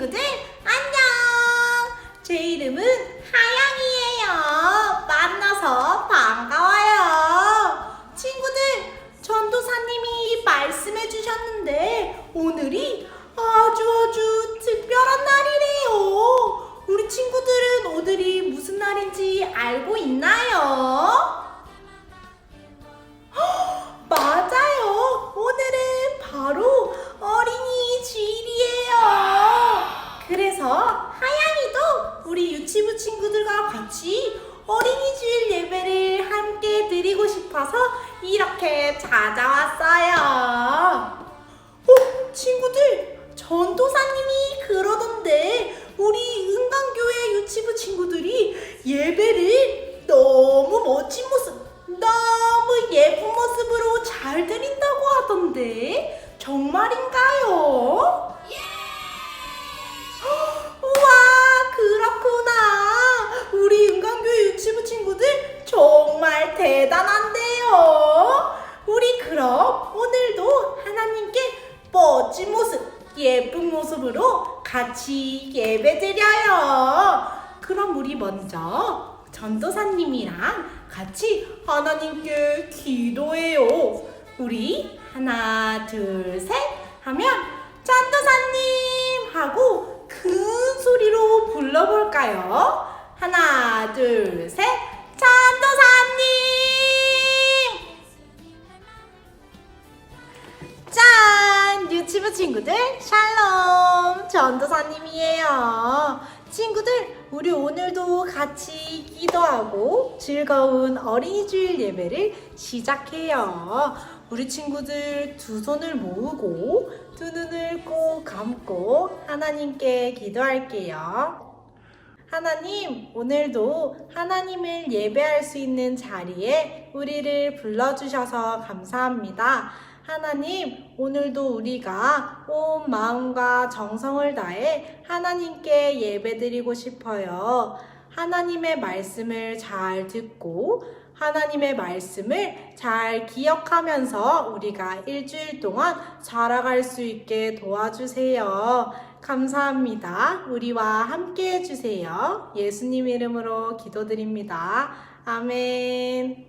친구들 안녕! 제 이름은 하영이에요. 만나서 반가워요. 친구들, 전도사님이 말씀해 주셨는데 오늘이 아주 아주 특별한 날이래요. 우리 친구들은 오늘이 무슨 날인지 알고 있나요? 친구들과 같이 어린이 주일 예배를 함께 드리고 싶어서 이렇게 찾아왔어요. 어, 친구들, 전도사님이 그러던데 우리 은강교회 유치부 친구들이 예배를 너무 멋진 모습, 너무 예쁜 모습으로 잘 드린다고 하던데 정말인가요? 그렇구나. 우리 은강교회 유치부 친구들 정말 대단한데요. 우리 그럼 오늘도 하나님께 멋진 모습 예쁜 모습으로 같이 예배드려요. 그럼 우리 먼저 전도사님이랑 같이 하나님께 기도해요. 우리 하나 둘 셋 하면 전도사님 하고 큰 소리로 불러볼까요? 하나, 둘, 셋, 전도사님! 짠! 유치부 친구들, 샬롬! 전도사님이에요. 친구들, 우리 오늘도 같이 기도하고 즐거운 어린이 주일 예배를 시작해요. 우리 친구들 두 손을 모으고 두 눈을 꼭 감고 하나님께 기도할게요. 하나님, 오늘도 하나님을 예배할 수 있는 자리에 우리를 불러주셔서 감사합니다. 하나님, 오늘도 우리가 온 마음과 정성을 다해 하나님께 예배드리고 싶어요. 하나님의 말씀을 잘 듣고 하나님의 말씀을 잘 기억하면서 우리가 일주일 동안 살아갈 수 있게 도와주세요. 감사합니다. 우리와 함께 해주세요. 예수님 이름으로 기도드립니다. 아멘.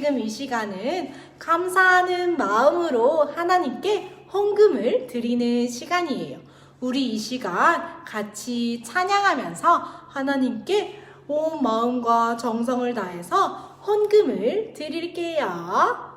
지금 이 시간은 감사하는 마음으로 하나님께 헌금을 드리는 시간이에요. 우리 이 시간 같이 찬양하면서 하나님께 온 마음과 정성을 다해서 헌금을 드릴게요.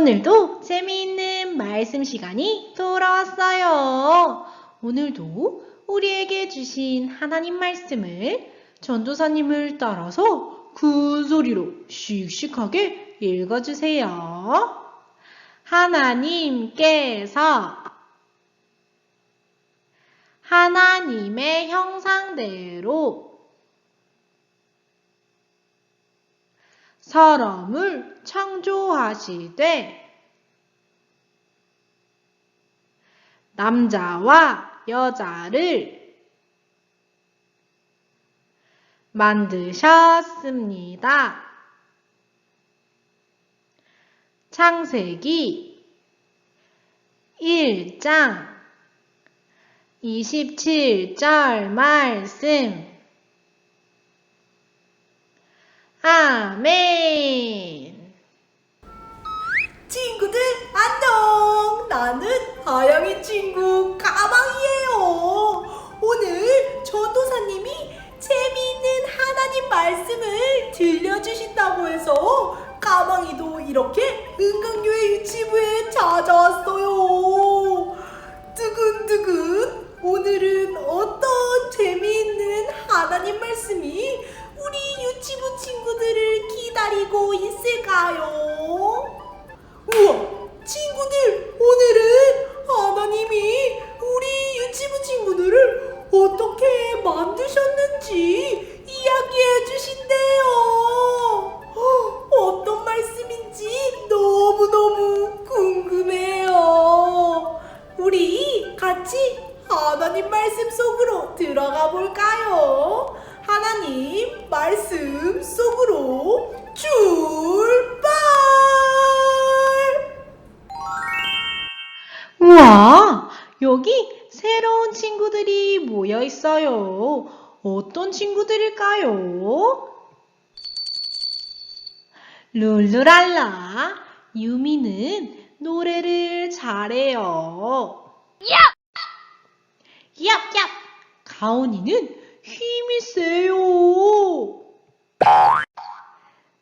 오늘도 재미있는 말씀 시간이 돌아왔어요. 오늘도 우리에게 주신 하나님 말씀을 전도사님을 따라서 큰 소리로 씩씩하게 읽어주세요. 하나님께서 하나님의 형상대로 사람을 창조하시되 남자와 여자를 만드셨습니다. 창세기 1장 27절 말씀 아멘. 친구들 안녕. 나는 하영이 친구 까망이에요. 오늘 전도사님이 재미있는 하나님 말씀을 들려주신다고 해서 까망이도 이렇게 은강교회 유치부에 찾아왔어요. 두근두근. 오늘은 어떤 재미있는 하나님 말씀이 우리 유치부 친구들을 기다리고 있을까요? 룰루랄라, 유미는 노래를 잘해요. 얍! 얍! 가온이는 힘이 세요.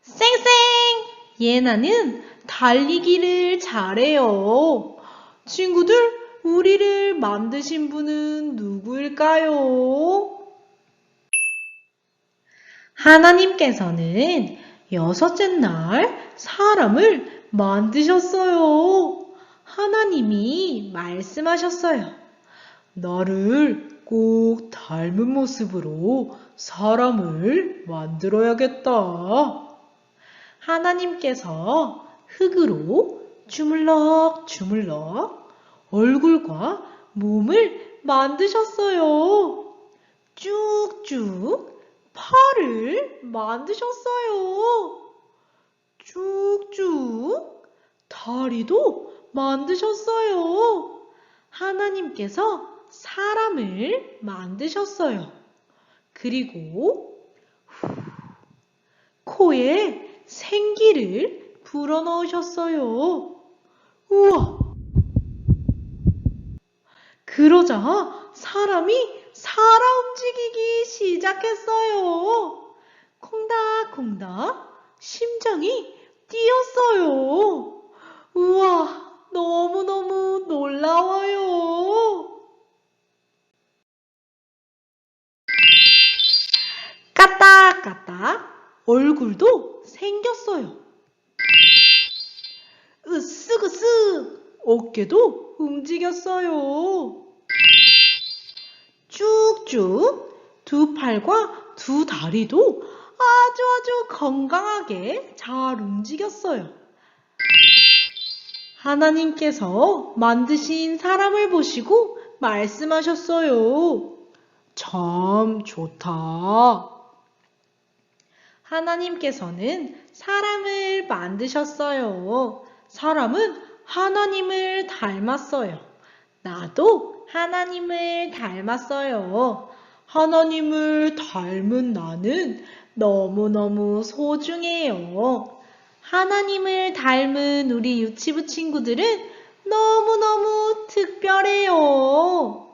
쌩쌩! 예나는 달리기를 잘해요. 친구들, 우리를 만드신 분은 누구일까요? 하나님께서는 여섯째 날 사람을 만드셨어요. 하나님이 말씀하셨어요. 나를 꼭 닮은 모습으로 사람을 만들어야겠다. 하나님께서 흙으로 주물럭 주물럭 얼굴과 몸을 만드셨어요. 쭉쭉 팔을 만드셨어요. 쭉쭉 다리도 만드셨어요. 하나님께서 사람을 만드셨어요. 그리고 후, 코에 생기를 불어넣으셨어요. 우와! 그러자 사람이 살아 움직이기 시작했어요. 콩닥콩닥 심장이 뛰었어요. 우와! 너무너무 놀라워요. 까딱까딱 얼굴도 생겼어요. 으쓱으쓱 어깨도 움직였어요. 쭉쭉 두 팔과 두 다리도 아주 아주 건강하게 잘 움직였어요. 하나님께서 만드신 사람을 보시고 말씀하셨어요. 참 좋다. 하나님께서는 사람을 만드셨어요. 사람은 하나님을 닮았어요. 나도 하나님을 닮았어요. 하나님을 닮은 나는 너무너무 소중해요. 하나님을 닮은 우리 유치부 친구들은 너무너무 특별해요.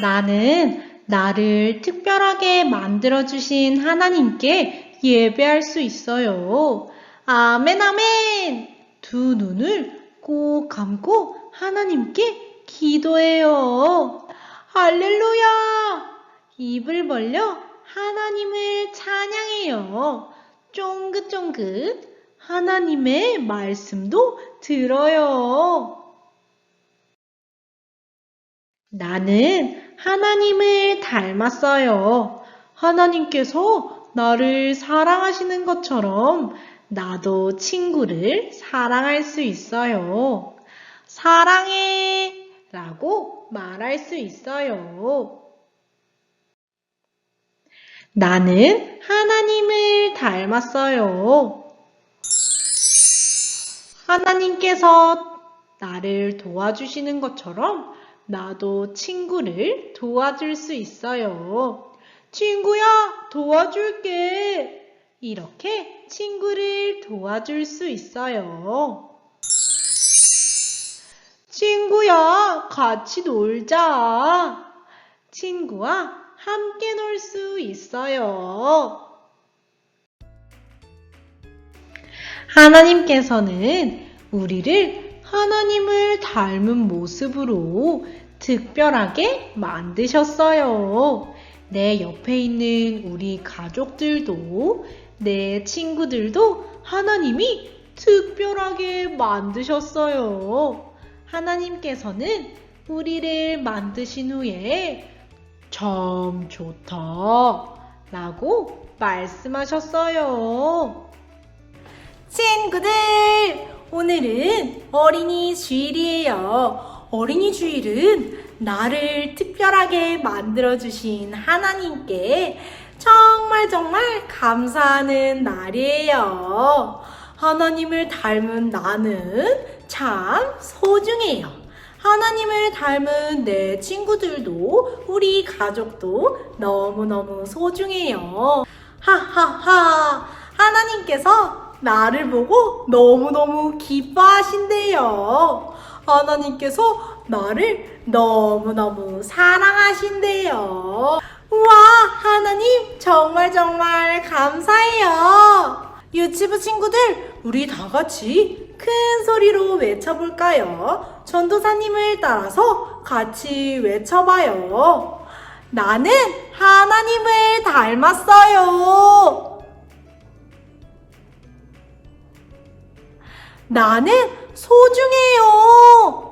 나는 나를 특별하게 만들어주신 하나님께 예배할 수 있어요. 아멘, 아멘! 두 눈을 꼭 감고 하나님께 기도해요. 할렐루야! 입을 벌려 하나님을 찬양해요. 쫑긋쫑긋 하나님의 말씀도 들어요. 나는 하나님을 닮았어요. 하나님께서 나를 사랑하시는 것처럼 나도 친구를 사랑할 수 있어요. 사랑해! 라고 말할 수 있어요. 나는 하나님을 닮았어요. 하나님께서 나를 도와주시는 것처럼 나도 친구를 도와줄 수 있어요. 친구야, 도와줄게. 이렇게 친구를 도와줄 수 있어요. 친구야, 같이 놀자. 친구와 함께 놀 수 있어요. 하나님께서는 우리를 하나님을 닮은 모습으로 특별하게 만드셨어요. 내 옆에 있는 우리 가족들도 내 친구들도 하나님이 특별하게 만드셨어요. 하나님께서는 우리를 만드신 후에 참 좋다 라고 말씀하셨어요. 친구들, 오늘은 어린이 주일이에요. 어린이 주일은 나를 특별하게 만들어주신 하나님께 정말 정말 감사하는 날이에요. 하나님을 닮은 나는 참 소중해요. 하나님을 닮은 내 친구들도 우리 가족도 너무너무 소중해요. 하하하. 하나님께서 나를 보고 너무너무 기뻐하신대요. 하나님께서 나를 너무너무 사랑하신대요. 우와, 하나님 정말 정말 감사해요. 유치부 친구들, 우리 다 같이 큰 소리로 외쳐볼까요? 전도사님을 따라서 같이 외쳐봐요. 나는 하나님을 닮았어요. 나는 소중해요.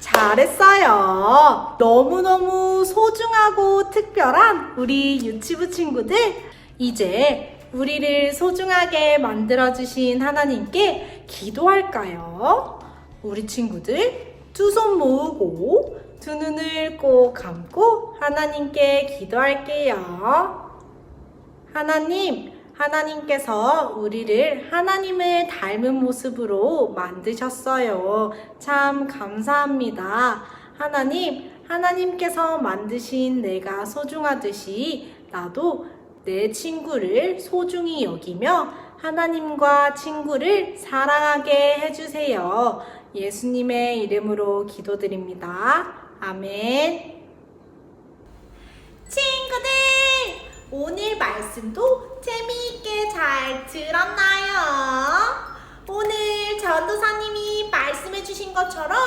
잘했어요. 너무너무 소중하고 특별한 우리 유치부 친구들. 이제 우리를 소중하게 만들어주신 하나님께 기도할까요? 우리 친구들 두 손 모으고 두 눈을 꼭 감고 하나님께 기도할게요. 하나님, 하나님께서 우리를 하나님을 닮은 모습으로 만드셨어요. 참 감사합니다. 하나님, 하나님께서 만드신 내가 소중하듯이 나도 내 친구를 소중히 여기며 하나님과 친구를 사랑하게 해주세요. 예수님의 이름으로 기도드립니다. 아멘. 친구들, 오늘 말씀도 재미있게 잘 들었나요? 오늘 전도사님이 말씀해주신 것처럼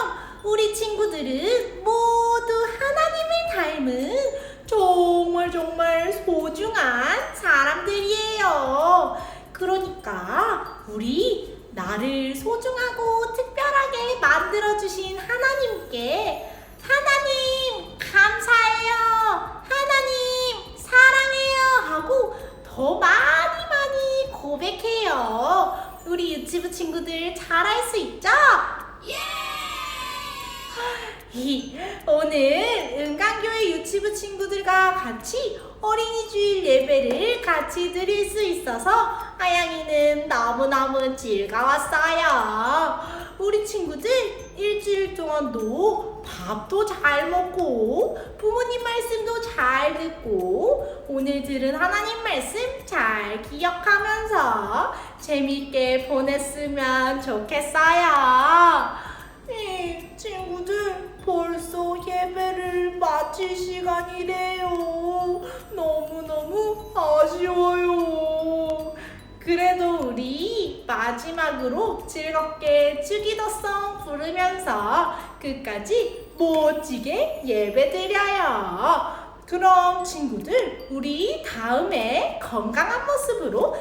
우리 친구들은 모두 하나님을 닮은 정말 정말 소중한 사람들이에요. 그러니까 우리 나를 소중하고 특별하게 만들어주신 하나님께 하나님 감사해요. 하나님 사랑해요. 하고 더 많이 많이 고백해요. 우리 유치부 친구들 잘할 수 있죠? 이, 오늘 은강교회 유치부 친구 같이 어린이 주일 예배를 같이 드릴 수 있어서 아양이는 너무너무 즐거웠어요. 우리 친구들 일주일 동안도 밥도 잘 먹고 부모님 말씀도 잘 듣고 오늘 들은 하나님 말씀 잘 기억하면서 재밌게 보냈으면 좋겠어요. 이 친구들 벌써 예배를 마칠 시간이래요. 너무너무 아쉬워요. 그래도 우리 마지막으로 즐겁게 주기도성 부르면서 끝까지 멋지게 예배 드려요. 그럼 친구들, 우리 다음에 건강한 모습으로